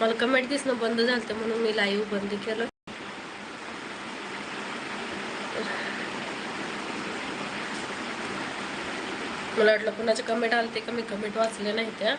मला कमेंट दिसणं बंद झालं म्हणून मी लाईव्ह बंद केलं. मला वाटलं कुणाचे कमेंट आले ते का मी कमेंट वाचले नाही त्या.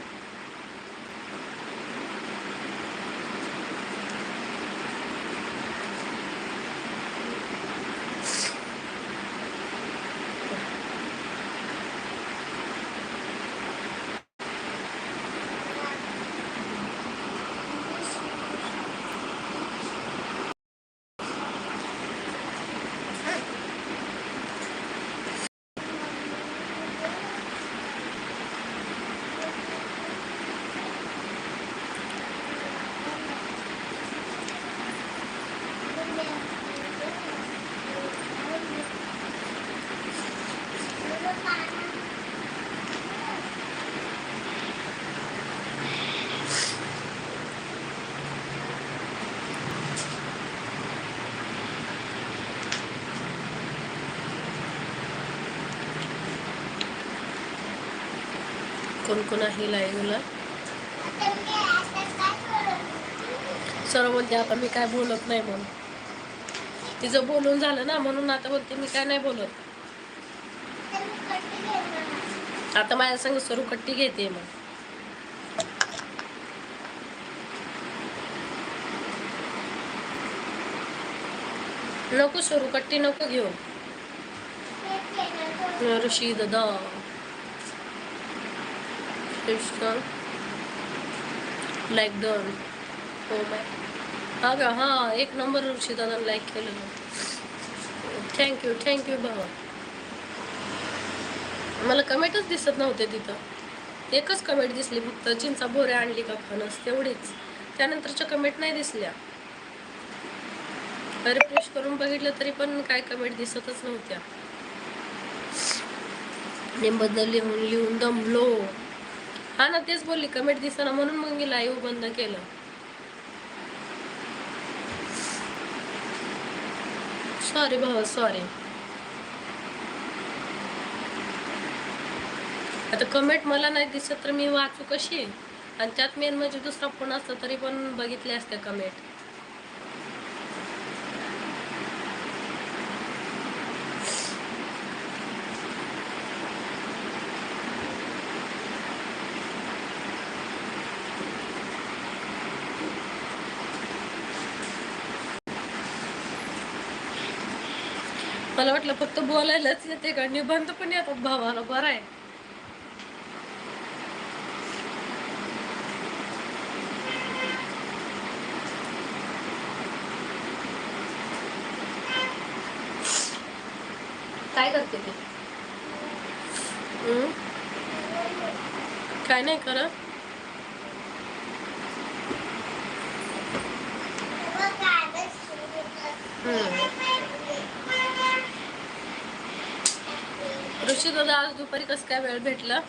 कोण कोण आहे लाईव्हला? सर्व बोलते आता मी काय बोलत नाही म्हणून. तिचं बोलून झालं ना म्हणून आता बोलते मी काय नाही बोलत. आता माझ्या संग स्वरू कट्टी घेते मग. नको स्वरू कट्टी नको घेऊ. ऋषी दादा. लाईक डन हो oh हा का हा एक नंबर ऋषी दादा लाईक केलं थँक्यू थँक्यू बाबा मला कमेंटच दिसत नव्हते तिथं एकच कमेंट दिसली फक्त चिंचा बोरे आणली का फणस तेवढीच त्यानंतरच्या कमेंट नाही दिसल्या रिफ्रेश करून बघितलं तरी पण काय कमेंट दिसतच नव्हत्या निबद्दल लिहून लिहून दमलो हा ना तेच बोलली कमेंट दिसताना म्हणून मग मी लाईव्ह बंद केलं. सॉरी भाऊ सॉरी आता कमेंट मला नाही दिसत तर मी वाचू कशी? आणि त्यात मेन म्हणजे दुसरा फोन असला तरी पण बघितले असते कमेंट मला वाटलं फक्त बोलायलाच येते का निबंध पण येतात भावाला बरं आहे काय करते ते हम्म? काय नाही करत हम्म. ऋषी दादा आज दुपारी कसं काय वेळ भेटला?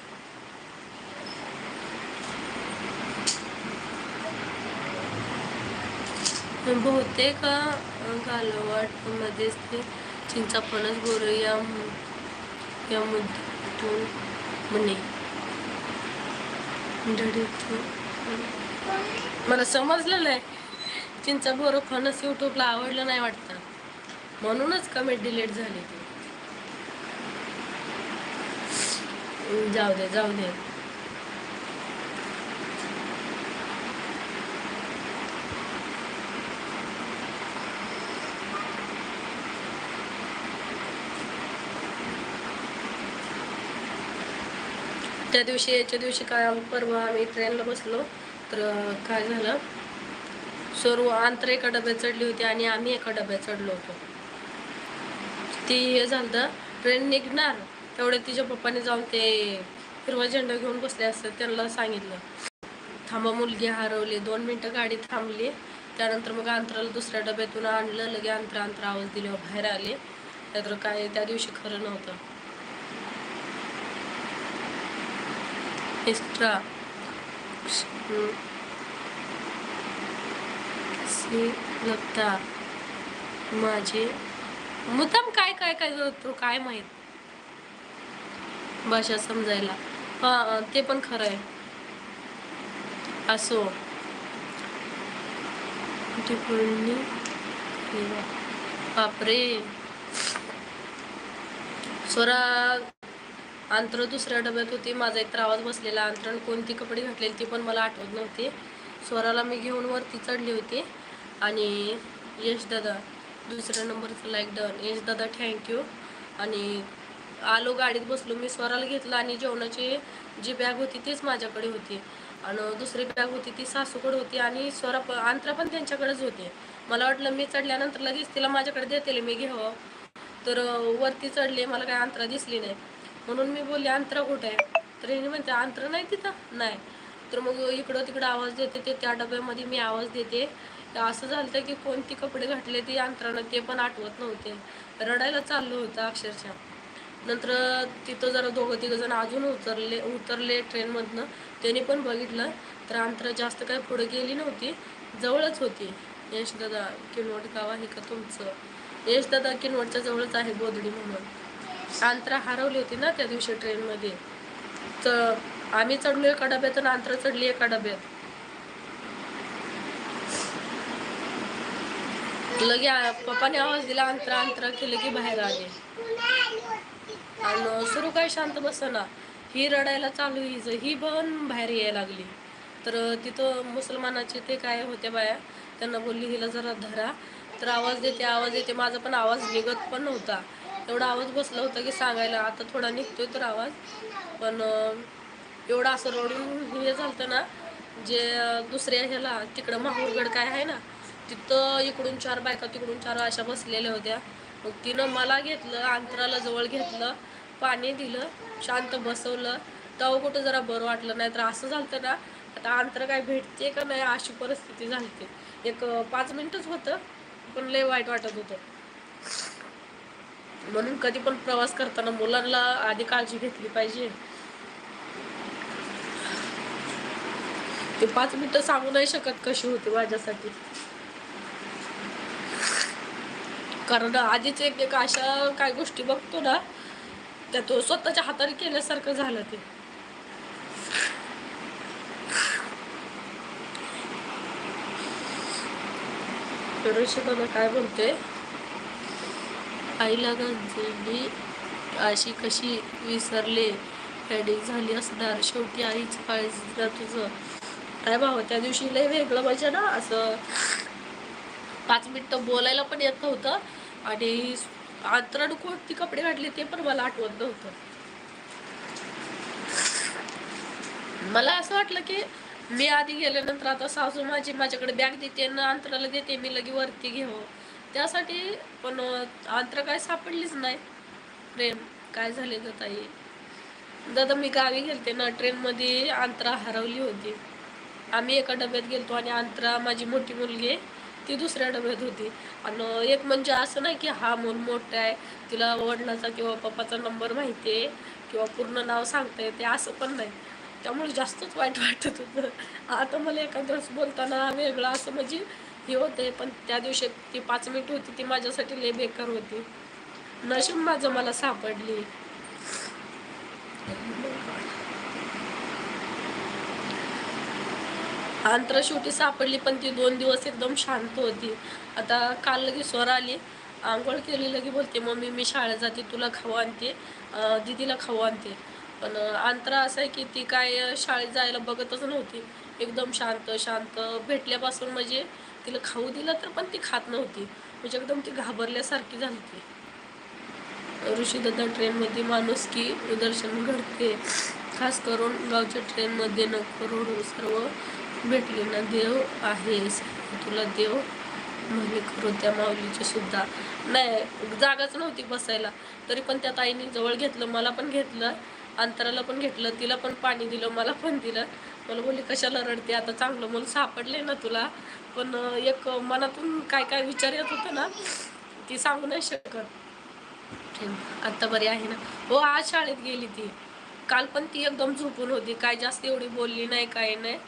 बहुतेक गालवाट मध्येच ते चिंचापणच फणस या या मुद्द्यातून म्हणे. मला समजलं नाही. चिंचा बोरं फणस युट्यूबला आवडलं नाही वाटतं. म्हणूनच कमेंट डिलीट झाली ती. जाऊ दे जाऊ दे. त्या दिवशी याच्या दिवशी काय परवा आम्ही ट्रेनला बसलो तर काय झालं? सर्व आंतर एका डब्यात चढली होती आणि आम्ही एका डब्यात चढलो होतो. ती हे झालं ट्रेन निघणार. तेवढे तिच्या पप्पाने जाऊन ते हिरवा झेंडा घेऊन बसले असतात त्यांना सांगितलं. थांबा मुलगी हरवली दोन मिनटं गाडी थांबली. त्यानंतर मग अंतराला दुसऱ्या डब्यातून आणलं लगे अंतर अंतर आवाज दिल्यावर बाहेर आले. त्यातर काय त्या दिवशी खरं नव्हतं. एक्स्ट्रा लता माझे मुद्दाम काय काय काय करतो काय माहीत? भाषा समजायला. हा ते पण खरं आहे. असो. बापरे. स्वरा अंतर दुसऱ्या डब्यात होती. माझा एक तर आवाज बसलेला. अंतरण कोणती कपडे घातलेली ती पण मला आठवत नव्हती. स्वराला मी घेऊन वरती चढली होती. आणि यश दादा दुसऱ्या नंबरचं लाईक डन यश दादा थँक्यू आणि आलो गाडीत बसलो मी स्वराला घेतलं आणि जेवणाची जी बॅग होती तीच माझ्याकडे होती. आणि दुसरी बॅग होती ती सासूकडे होती आणि स्वरा प अंतरा पण त्यांच्याकडेच होते. मला वाटलं मी चढल्यानंतर लगेच तिला माझ्याकडे देते मी घ्यावं. तर वरती चढले मला काय अंतरा दिसली नाही. म्हणून मी बोलले अंतरा कुठे? आहे तर हिने म्हणते अंतरा नाही तिथं. नाही. तर मग इकडं तिकडं आवाज देते ते त्या डब्यामध्ये मी आवाज देते. असं झालं की कोणती कपडे घातले ते अंतरानं ते पण आठवत नव्हते. रडायला चाललो होतं अक्षरशः. नंतर तिथं जरा दोघं तिघं जण अजून उतरले उतरले ट्रेनमधनं. त्यांनी पण बघितलं. तर अंतर जास्त काय पुढे गेली नव्हती. जवळच होती. यशदादा किनवट गाव आहे का तुमचं? यशदादा किनवटच्या जवळच आहे बोदडी म्हणून. अंतरा हरवली होती ना त्या दिवशी ट्रेनमध्ये. तर आम्ही चढलो एका डब्यात आणि अंतरा चढली एका डब्यात. लगे पप्पाने आवाज दिला अंतरा अंतरा केलं की बाहेर आले. आणि सुरू काय शांत बसना ही रडायला चालू हिच ही पण बाहेर यायला लागली. तर तिथं मुसलमानाचे ते काय होते बाया त्यांना बोलली हिला जरा धरा. तर आवाज देते आवाज देते. माझा पण आवाज निघत पण नव्हता. एवढा आवाज बसला होता की सांगायला आता थोडा निघतोय तर आवाज. पण एवढा असं रडून हे झालं ना जे दुसऱ्या ह्याला तिकडं माहूरगड काय आहे ना तिथं इकडून चार बायका तिकडून चार अशा बसलेल्या होत्या. मग तिनं मला घेतलं अंतराला जवळ घेतलं. पाणी दिलं शांत बसवलं. तेव्हा कुठं जरा बरं वाटलं नाही. तर असं झालं ना आता अंतर काय भेटते का नाही अशी परिस्थिती झाली एक पाच मिनिटच होतं पण लय वाईट वाटत होतं. म्हणून कधी पण प्रवास करताना मुलांना आधी काळजी घेतली पाहिजे. ते पाच मिनिटं सांगू नाही शकत कशी होती माझ्यासाठी. कारण आधीच एक एक अशा काय गोष्टी बघतो ना त्या तो स्वतःच्या हाताने केल्यासारखं झालं ते. ऋषिकाला काय बोलते आईला म्हणजे गंजली अशी कशी विसरले हेडिंग झाली असणार शेवटी आईच काळजी तुझं. काय भाव त्या दिवशी लय वेगळं म्हणजे ना असं पाच मिनिटं बोलायला पण येत नव्हतं. आणि अंतरानं कोणती कपडे घातले ते पण मला आठवत नव्हतं. मला असं वाटलं की मी आधी गेल्यानंतर आता सासू माझी माझ्याकडे बॅग देते ना अंतराला देते मी लगे वरती घेऊ. त्यासाठी पण अंतर काय सापडलीच नाही. ट्रेन काय झाले तर ताई? दादा मी गावी गेलते ना ट्रेनमध्ये अंतरा हरवली होती. आम्ही एका डब्यात गेलतो आणि अंतरा माझी मोठी मुलगी ती दुसऱ्या डब्यात होती. आणि एक म्हणजे असं नाही की हा मूल मोठा आहे तिला वडिलाचा किंवा पप्पाचा नंबर माहिती आहे किंवा पूर्ण नाव सांगता येते असं पण नाही. त्यामुळे जास्तच वाईट वाटत होतं. आता मला एखाद्या बोलताना वेगळं असं म्हणजे हे होते पण त्या दिवशी ती पाच मिनिट होती ती माझ्यासाठी लय बेकार होती. नशीब माझं मला सापडली. अंतर शेवटी सापडली पण ती दोन दिवस एकदम शांत होती. आता काल लगे स्वर आली आंघोळ केली लगे बोलते मम्मी मी शाळेत जाते तुला खाऊ आणते दिदीला दीदीला खाऊ आणते. पण अंतरा असं आहे की ती काय शाळेत जायला बघतच नव्हती. एकदम शांत शांत. भेटल्यापासून म्हणजे तिला खाऊ दिलं तर पण ती खात नव्हती. म्हणजे एकदम ती घाबरल्यासारखी झाली ती. ऋषीदत्ता ट्रेनमध्ये माणूस की दर्शन घडते. खास करून गावच्या ट्रेनमध्ये नको सर्व भेटली ना देव आहेस. तुला देव म्हणे करू त्या माऊलीची सुद्धा. नाही जागाच नव्हती बसायला. तरी पण त्या ताईने जवळ घेतलं मला पण घेतलं अंतराला पण घेतलं तिला पण पाणी दिलं मला पण दिलं. मला बोलली कशाला रडते? आता चांगलं मला सापडले ना तुला. पण एक मनातून काय काय विचार येत होतं ना ती सांगू नाही शकत. आत्ता बरी आहे ना? हो आज शाळेत गेली ती. काल पण ती एकदम झोपून होती. काय जास्त एवढी बोलली नाही काय नाही.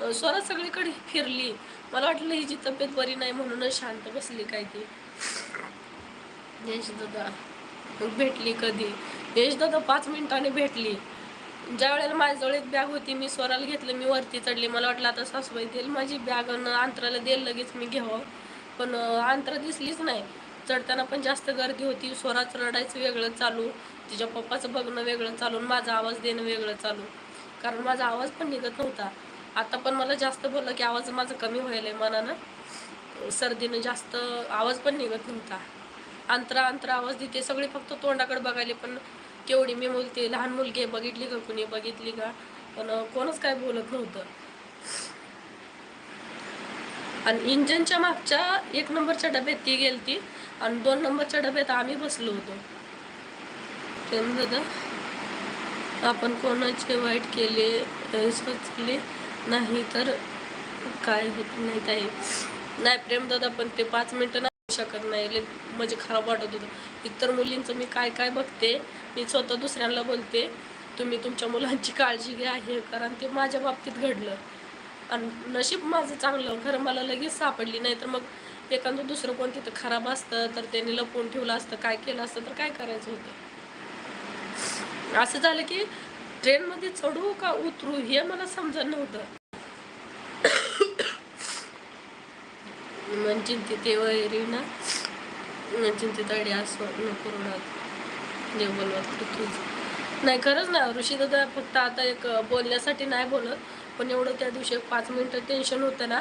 स्वरा सगळीकडे फिरली. मला वाटलं हिची तब्येत बरी नाही म्हणूनच शांत बसली काय ती. यशदादा भेटली कधी? यशदादा पाच मिनिटाने भेटली. ज्या वेळेला माझ्याजवळ एक बॅग होती मी स्वराला घेतलं मी वरती चढली. मला वाटलं आता सासूबाई देईल माझी बॅग अंतराला देईल लगेच मी घ्यावं. पण अंतरा दिसलीच नाही. चढताना पण जास्त गर्दी होती. स्वराचं रडायचं वेगळं चालू. तिच्या पप्पाचं बघणं वेगळं चालू. माझा आवाज देणं वेगळं चालू. कारण माझा आवाज पण निघत नव्हता. आता पण मला जास्त बोललं की आवाज माझा कमी व्हायला आहे मनानं. सर्दीनं जास्त आवाज पण निघत नव्हता. अंतरा अंतरा आवाज देते. सगळे फक्त तोंडाकडे बघायले पण केवढी मी बोलते लहान मुलगी बघितली का कुणी? बघितली का? पण कोणच काय बोलत नव्हतं. आणि इंजनच्या मागच्या एक नंबरच्या डब्यात ती गेलती आणि दोन नंबरच्या डब्यात आम्ही बसलो होतो. आपण कोणाचे वाईट केले अ, सोचले नाही तर काय होत नाही ताई नाही प्रेम दादा पण ते पाच मिनिटं नाही शकत नाही. म्हणजे खराब वाटत होतं. इतर मुलींचं मी काय काय बघते? मी स्वतः दुसऱ्यांना बोलते तुम्ही तुमच्या मुलांची काळजी घ्या हे कारण ते माझ्या बाबतीत घडलं. आणि नशीब माझं चांगलं. खरं मला लगेच सापडली. नाही तर मग एखादं दुसरं कोण तिथं खराब असतं तर त्यांनी लपवून ठेवलं असतं काय केलं असतं तर काय करायचं होतं? असं झालं की ट्रेनमध्ये चढू का उतरू हे मला समजत नव्हतं. म्हणजे तिथे वैरी ना म्हणजे तिथे असं नको रडत बोलवत तुझ नाही खरंच ना ऋषी दादा फक्त आता एक बोलण्यासाठी नाही बोलत पण एवढं त्या दिवशी एक पाच मिनटं टेन्शन होतं ना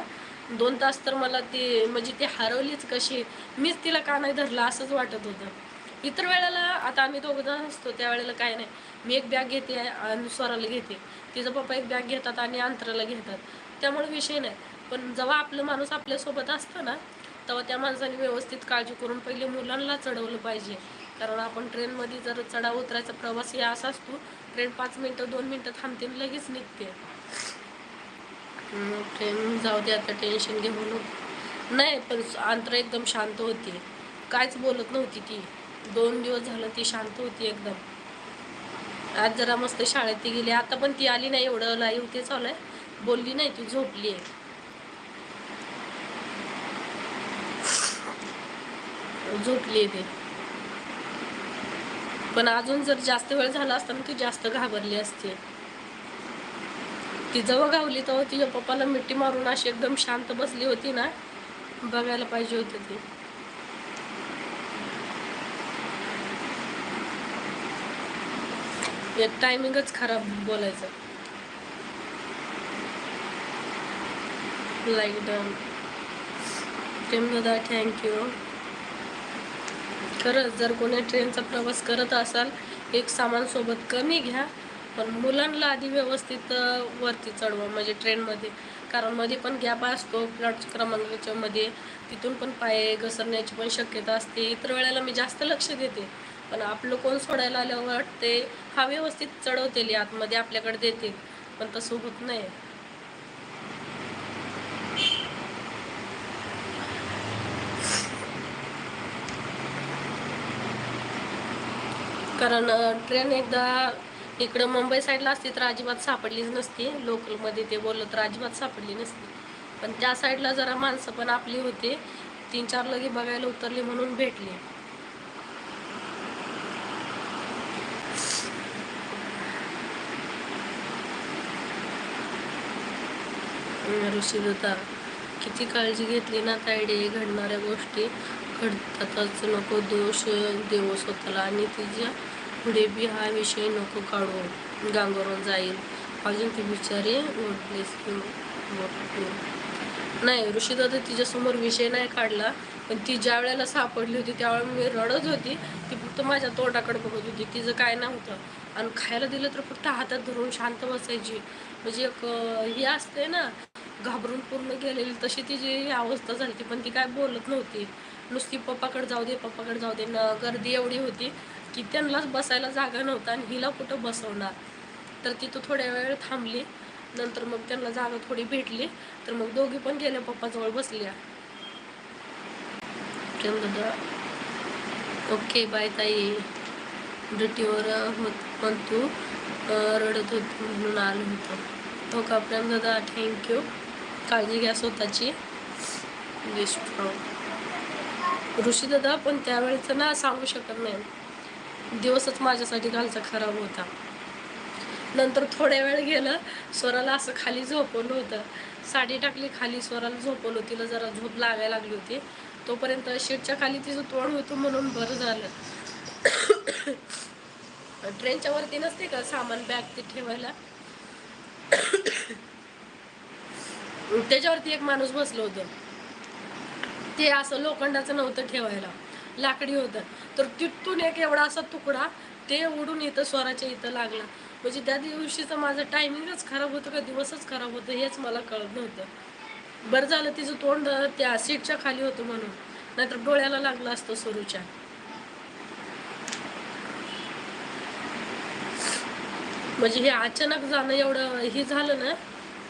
दोन तास तर मला ती म्हणजे ती हरवलीच कशी मीच तिला का नाही धरलं असंच वाटत होतं. इतर वेळेला आता आम्ही दोघं जण असतो त्यावेळेला काय नाही. मी एक बॅग घेते आणि स्वराला घेते. तिचा पप्पा एक बॅग घेतात आणि अंतराला घेतात. त्यामुळे विषय नाही. पण जेव्हा आपलं माणूस आपल्यासोबत असतं ना तेव्हा त्या माणसाने व्यवस्थित काळजी करून पहिले मुलांना चढवलं पाहिजे. कारण आपण ट्रेनमध्ये जर चढाव उतरायचा प्रवास हे असा असतो ट्रेन पाच मिनटं दोन मिनटं थांबते आणि लगेच निघते. ट्रेन जाऊ दे आता टेन्शन घेऊ नको. नाही पण अंतर एकदम शांत होती. कायच बोलत नव्हती ती. दोन दिवस झालं ती शांत होती एकदम. आज जरा मस्त शाळेत ती गेली. आता पण ती आली नाही एवढं लाईव्ह ते चालू आहे. बोलली नाही ती झोपली आहे झोपली ते ती. पण अजून जर जास्त वेळ झाला असता ना ती जास्त घाबरली असते. ती जवळ गावली तेव्हा तिच्या पप्पाला मिठी मारून अशी एकदम शांत बसली होती ना बघायला पाहिजे होती ती. एक टायमिंगच खराब बोलायचं. लाईक डन प्रेम दादा थँक्यू खरंच जर कोणी ट्रेनचा प्रवास करत असाल एक सामान सोबत कमी घ्या पण मुलांना आधी व्यवस्थित वरती चढवा म्हणजे ट्रेनमध्ये कारण मध्ये पण गॅप असतो प्लॉट क्रमांकाच्या मध्ये. तिथून पण पाय घसरण्याची पण शक्यता असते. इतर वेळेला मी जास्त लक्ष देते. पण आपलं कोण सोडायला आल्यावर वाटते हा व्यवस्थित चढवतील आतमध्ये आपल्याकडे देतील. पण तसं होत नाही. कारण ट्रेन एकदा इकडं मुंबई साईडला असती तर अजिबात सापडलीच नसती. लोकलमध्ये ते बोललं तर अजिबात सापडली नसती. पण त्या साईडला जरा माणसं पण आपली होती. तीन चार लगे बघायला उतरली म्हणून भेटली. ऋषीदत्ता किती काळजी घेतली ना तायडे घडणाऱ्या गोष्टी घडतातच. नको दोष देऊ स्वतःला आणि तिच्या पुढे बी हा विषय नको काढू. गांगरून जाईल. अजून ती बिचारी ओढलीस नाही ऋषीदादा तिच्यासमोर विषय नाही काढला पण ती ज्या वेळेला सापडली होती त्यावेळेला मी रडत होती. ती फक्त माझ्या तोंडाकडे बघत होती. तिचं काय नव्हतं. आणि खायला दिलं तर फक्त हातात धरून शांत बसायची. म्हणजे एक ही असते ना घाबरून पूर्ण गेलेली तशी तिची अवस्था झाली होती पण ती काय बोलत नव्हती. नुसती पप्पाकडे जाऊ दे पप्पाकडे जाऊ दे न गर्दी एवढी होती की त्यांनाच बसायला जागा नव्हता आणि हिला कुठं बसवणार? तर तिथं थोड्या वेळ थांबली नंतर मग त्यांना जागा थोडी भेटली तर मग दोघी पण गेल्या पप्पाजवळ बसल्या. ओके बाय ताई. ड्युटीवर होत पण तू रडत होती म्हणून आलो होतो. हो का प्रेम दादा? थँक्यू काळजी घ्या स्वतःची. स्ट्रॉंग ऋषी दादा पण त्यावेळेचं ना सांगू शकत नाही. दिवसच माझ्यासाठी कालचा खराब होता. नंतर थोड्या वेळ गेलं स्वराला असं खाली झोपवलं होतं. साडी टाकली खाली स्वराला झोपवलं तिला जरा झोप लागायला लागली होती. तोपर्यंत शीटच्या खाली तिचं तोंड होतं म्हणून बरं झालं. ट्रेनच्या वरती नसते का सामान बॅग ते ठेवायला? त्याच्यावरती एक माणूस बसलं होतं. ते असं लोखंडाचं नव्हतं ठेवायला. लाकडी होतं. तर तिथून एक एवढा असा तुकडा ते उडून इथं स्वराच्या इथं लागला. म्हणजे त्या दिवशीचं माझं टायमिंगच खराब होतं का दिवसच खराब होतं हेच मला कळत नव्हतं. बरं झालं तिचं तोंड त्या सीटच्या खाली होतं म्हणून. नाहीतर डोळ्याला लागलं असतं स्वरूच्या म्हणजे हे अचानक जाणं एवढं हे झालं ना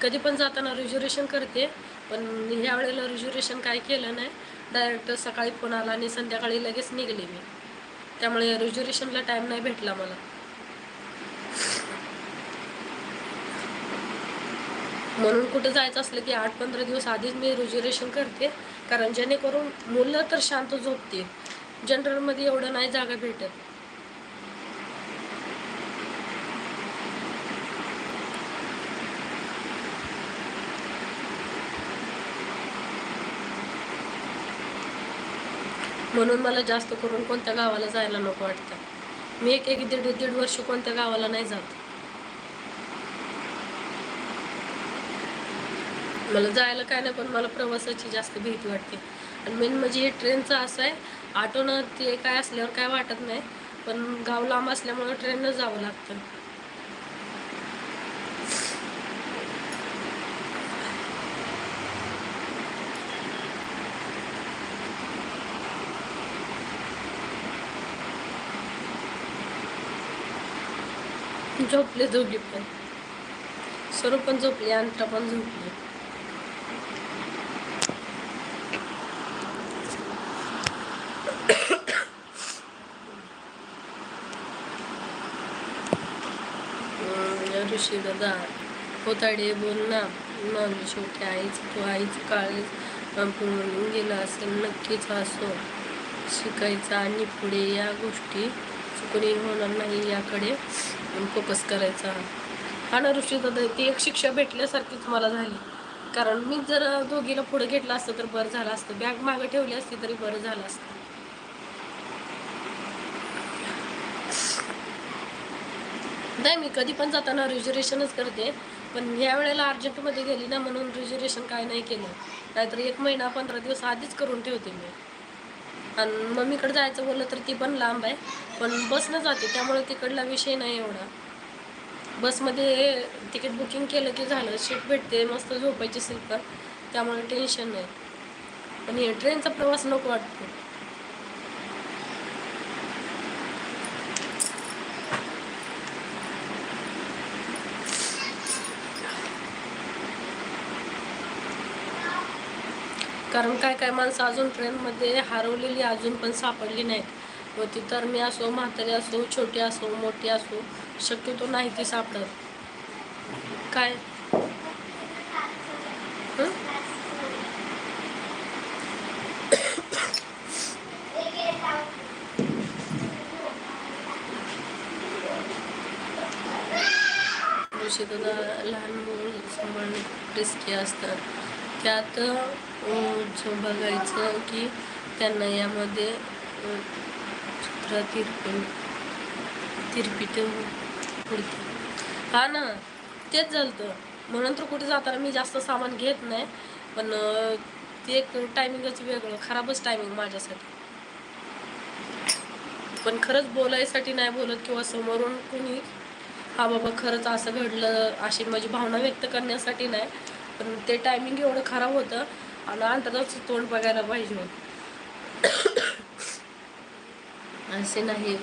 कधी पण जाताना रिझर्वेशन करते पण ह्या वेळेला रिझर्वेशन काय केलं नाही डायरेक्ट सकाळी फोन आला आणि संध्याकाळी लगेच निघले मी. त्यामुळे रिझर्वेशनला टाईम नाही भेटला मला. म्हणून कुठं जायचं असलं की आठ पंधरा दिवस आधीच मी रिझर्वेशन करते कारण जेणेकरून मुलं तर शांत झोपते जनरलमध्ये एवढं नाही जागा भेटत. म्हणून मला जास्त करून कोणत्या गावाला जायला नको वाटतं. मी एक एक दीड दीड वर्ष कोणत्या गावाला नाही जात. मला जायला काय नाही पण मला प्रवासाची जास्त भीती वाटते. आणि मेन म्हणजे हे ट्रेनचं असं आहे ऑटोनं ते काय असल्यावर काय वाटत नाही पण गाव लांब असल्यामुळं ट्रेननं जावं लागतं. झोपले दोघी पण. स्वरूप पण झोपले अंतरा पण झोपले. ऋषी दादा होताडे बोल ना मागली शेवटी आईच तू आईचं काळीच म्हणून गेला असेल नक्कीच असो शिकायचा आणि पुढे या गोष्टी चुकणी होणार नाही याकडे. फोकस करायचा? हा ना ऋषीदादा ती एक शिक्षा भेटल्यासारखीच मला झाली. कारण मी जर दोघीला पुढे घेतलं असतं तर बरं झालं असतं. बॅग मागं ठेवली असती तरी बरं झालं असतं. नाही मी कधी पण जाताना रिझर्वेशनच करते. पण या वेळेला अर्जंटमध्ये गेली ना म्हणून रिझर्वेशन काय नाही केलं. नाहीतर एक महिना पंधरा दिवस आधीच करून ठेवते मी. आणि मम्मीकडे जायचं बोललं तर ती पण लांब आहे पण बसनं जाते त्यामुळे तिकडला विषय नाही एवढा. बसमध्ये तिकीट बुकिंग केलं की झालं सीट भेटते मस्त झोपायची सिल्क त्यामुळे टेन्शन नाही. पण हे ट्रेनचा प्रवास नको वाटतो. कारण काय काय माणसं अजून ट्रेनमध्ये हरवलेली अजून पण सापडली नाहीत. व ती तर मी असो म्हातारी असो छोटी असो मोठी असो शक्यतो नाही ती सापडत. काय? लहान मुलं सांभाळणे रिस्की असतात. त्यात बघायचं की त्यांना यामध्ये चित्र तिरपण तिरपीट पुढते हा ना तेच झालं म्हणून तर कुठे जाताना मी जास्त सामान घेत नाही पण ते एक टायमिंगच वेगळं खराबच टायमिंग माझ्यासाठी. पण खरंच बोलायसाठी नाही बोलत किंवा समोरून कोणी हा बाबा खरंच असं घडलं अशी माझी भावना व्यक्त करण्यासाठी नाही पण ते टायमिंग एवढं खराब होतं आणि अंतराच तोंड बघायला पाहिजे असे नाही.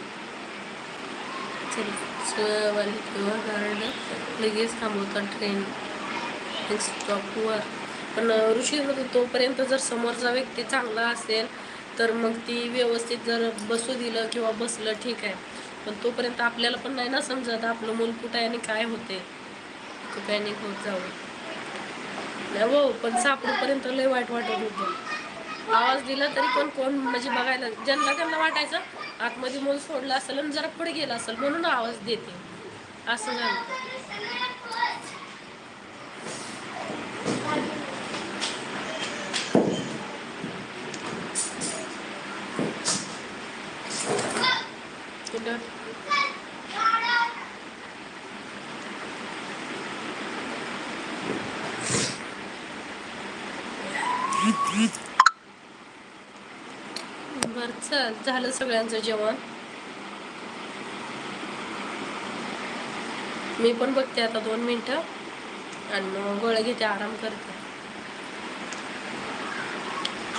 कारण किंवा लगेच थांबवतात ट्रेन स्टॉपवर पण ऋषी तोपर्यंत जर समोरचा व्यक्ती चांगला असेल तर मग ती व्यवस्थित जर बसू दिलं किंवा बसलं ठीक आहे. पण तोपर्यंत आपल्याला पण नाही ना समजत आपलं मूल कुठं आहे आणि काय होते पॅनिक होत जावं. नाही हो पण सापडूपर्यंत लय वाईट वाटत होतं. आवाज दिला तरी पण कोण म्हणजे बघायला ज्यांना त्यांना वाटायचं आतमध्ये मूल सोडलं असेल आणि जरा पुढे गेलं असेल म्हणून आवाज देते. असं झालं. कुठं? चल झालं सगळ्यांचं जेवण. मी पण बघते आता दोन मिनटं आणि मग गोळ्या घेते आराम करते.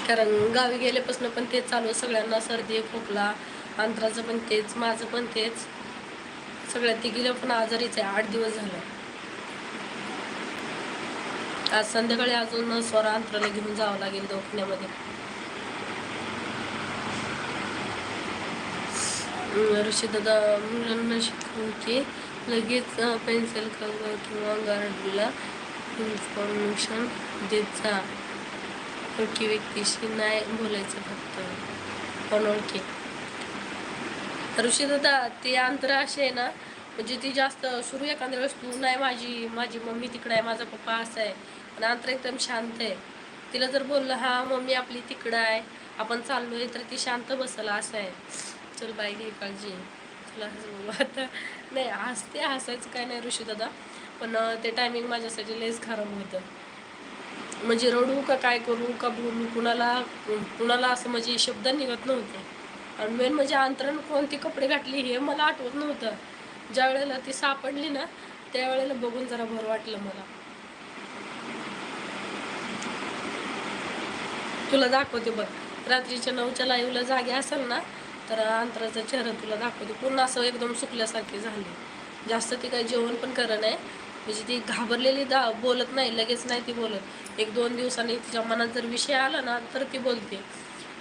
कारण गावी गेल्यापासून पण तेच चालू आहे सगळ्यांना सर्दी खोकला अंतराचं पण तेच माझं पण तेच. सगळ्या तिघीला पण आजारीच आहे आठ दिवस झालं. आज संध्याकाळी अजून स्वरा अंतराला घेऊन जावं लागेल दवाखान्यामध्ये. ऋषीदादा मुलांना शिकवून की लगेच पेन्सिल कलर किंवा गार्डला इन्फॉर्मेशन देत जा. ओळखी व्यक्तीशी नाही बोलायचं फक्त. अनोळखी ऋषीदादा ते अंतर असे आहे ना म्हणजे ती जास्त सुरू एखाद्या वेळेस तू नाही माझी माझी मम्मी तिकडं आहे माझा पप्पा असं आहे. आणि अंतर एकदम शांत आहे. तिला जर बोललं हा मम्मी आपली तिकडं आहे आपण चाललोय तर ती शांत बसला असं आहे. चल बाय घे काळजी. तुला हसू आता. नाही हसते हसायचं काय नाही ऋषी दादा. पण ते टायमिंग माझ्यासाठी लेस खराब होतं. म्हणजे रडू का काय करू का बोलू कुणाला कुणाला असं म्हणजे शब्द निघत नव्हते. आणि मेन म्हणजे अंतरण कोणते कपडे घातले हे मला आठवत नव्हतं. ज्या वेळेला ती सापडली ना त्यावेळेला बघून जरा बरं वाटलं मला. तुला दाखवते बघ रात्रीच्या नऊच्या लाईव्हला जागे असेल ना तर अंतराचा चेहरा तुला दाखवते. पूर्ण असं एकदम सुकल्यासारखी झाली. जास्त ती काही जेवण पण करत नाही. म्हणजे ती घाबरलेली दा बोलत नाही लगेच नाही ती बोलत. एक दोन दिवसांनी तिच्या मनात जर विषय आला ना तर ती बोलते.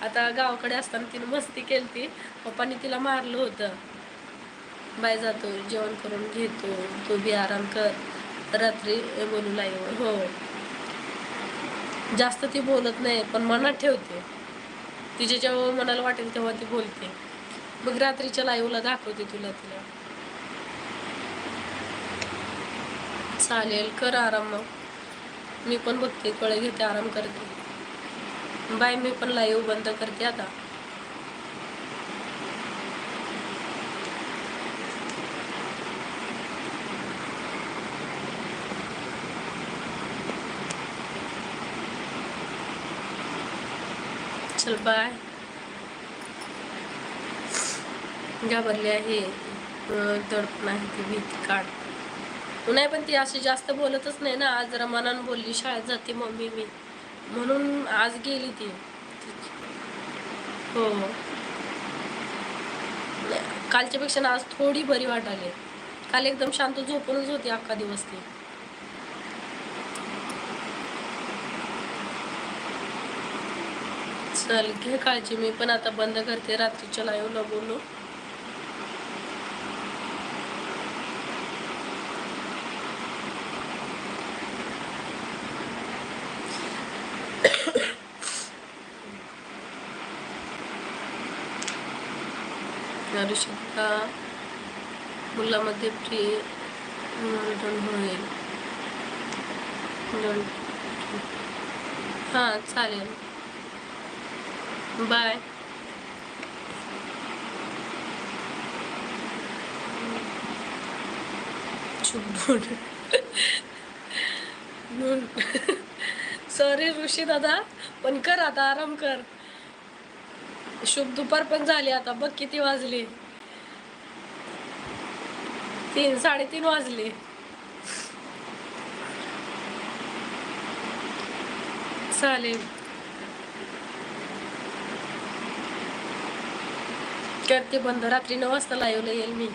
आता गावाकडे असताना तिने मस्ती केली पप्पानी तिला मारलं होतं. बाय जातो जेवण करून घेतो. तो बी आराम कर. रात्री बोलू लाईव्ह हो. जास्त ती बोलत नाही पण मनात ठेवते. तिच्या जेव्हा मनाला वाटेल तेव्हा ती बोलते. मग रात्रीच्या लाईव्हला दाखवते तुला तिला. चालेल कर आराम मग. मी पण बघते कळे घेते आराम करते. बाय मी पण लाईव्ह बंद करते आता. चल बाय घाबरली आहे अं, दडपण आहे ती भीती काढ. नाही पण ती अशी जास्त बोलतच नाही ना. आज जरा मनानं बोलली शाळेत जाते मम्मी मी. म्हणून आज गेली ती. हो. कालच्यापेक्षा ना आज थोडी बरी वाटाली. काल एकदम शांत झोपूनच होती अख्खा दिवस ती. चल घे काळजी मी पण आता बंद करते. रात्रीच्या लाईव्हला बोलू. ऋषिका मुलामध्ये प्रिय होईल. हां चालेल. बाय सॉरी ऋषी दादा पण कर आता आराम कर. शुभ दुपार पण झाली आता बघ किती वाजले. तीन साडेतीन वाजले. चालेल. करते. बंद रात्री नऊ वाजता लाईव्हला येईल मी.